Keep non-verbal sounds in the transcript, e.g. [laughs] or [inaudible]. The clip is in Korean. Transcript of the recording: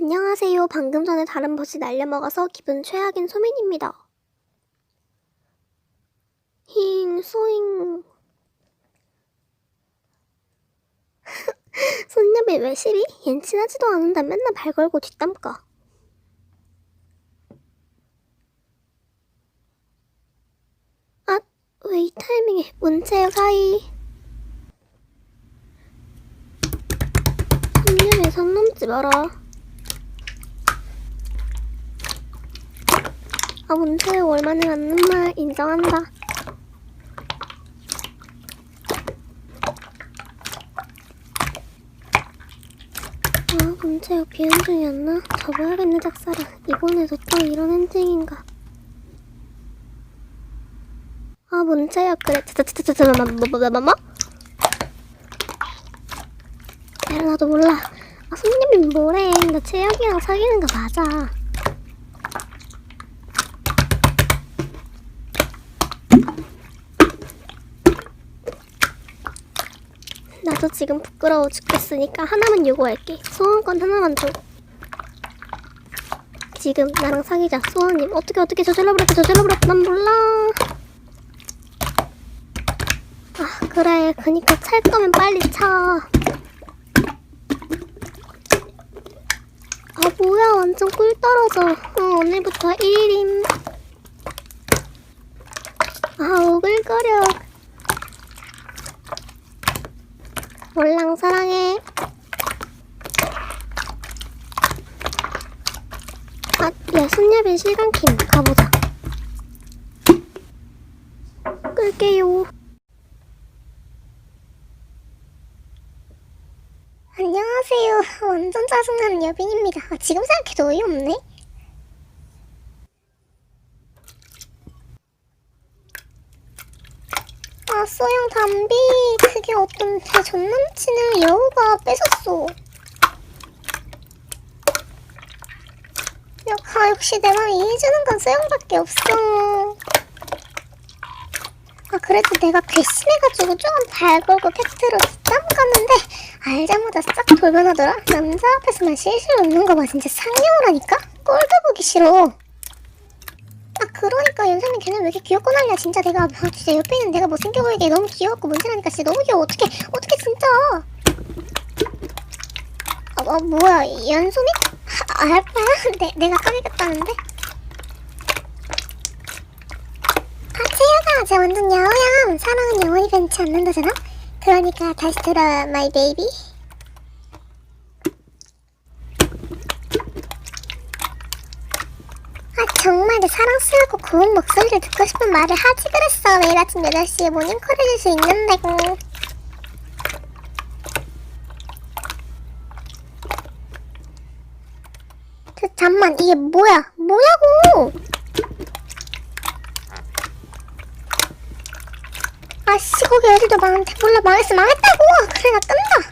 안녕하세요. 방금 전에 다른 버시 날려먹어서 기분 최악인 소민입니다. 힝, 소잉. [laughs] 손녀비 왜 시비? 얜 친하지도 않은데 맨날 발 걸고 뒷담가. 아, 왜 이 타이밍에 문채요 사이. 손녀비 선 넘지 마라. 아, 문채요 얼마나 맞는 말 인정한다. 아, 문채요 비행 중이었나? 접어야겠네, 작사라. 이번에도 또 이런 엔딩인가. 아, 문채요 그래. 자자자자자, 뭐, 뭐, 뭐, 뭐, 뭐? 야, 나도 몰라. 아, 손님이 뭐래. 나 채혁이랑 사귀는 거 맞아. 나도 지금 부끄러워 죽겠으니까 하나만 요구할게. 소원권 하나만 줘. 지금 나랑 사귀자. 소원님 어떻게 어떻게 저질러 버렸다 저질러 버렸다 난 몰라. 아 그래. 그니까 찰 거면 빨리 차. 아 뭐야 완전 꿀 떨어져. 어, 오늘부터 1임. 아 오글거려. 몰랑 사랑해. 아, 야, 순야빈 실감킴 가보자. 끌게요. 안녕하세요. 완전 짜증나는 여빈입니다. 아, 지금 생각해도 어이없네. 아, 소영 담비. 그게 어떤 제 전남친을 여우가 뺏었어. 야, 역시 내 맘 이해해주는 건 소영밖에 없어. 아, 그래도 내가 괘씸해가지고 조금 발 걸고 팩트로 땀 갔는데, 알자마자 싹 돌변하더라? 남자 앞에서만 실실 웃는 거 봐. 진짜 상냥하라니까? 꼴도 보기 싫어. 아 그러니까 연상이 걔는 왜 이렇게 귀엽고 난리야? 진짜 내가 아, 진짜 옆에 있는 내가 못생겨 보이게 너무 귀여웠고 문제라니까 진짜 너무 귀여워. 어떻게 어떻게 진짜! 아, 아 뭐야 연소미? 아, 알바야? [laughs] 내, 내가 까겠다는데? 아 채연아 쟤 완전 야호야 사랑은 영원히 변치 않는다잖아? 그러니까 다시 들어 마이 베이비 아 정말 내 사랑스럽고 고운 목소리를 듣고 싶은 말을 하지 그랬어. 매일 아침 8시에 모닝콜 해줄 수 있는데. 음. 저, 잠만 이게 뭐야? 뭐냐고! 아씨 거기 애들도 많은데 몰라 망했어 망했다고! 그래 나 끈다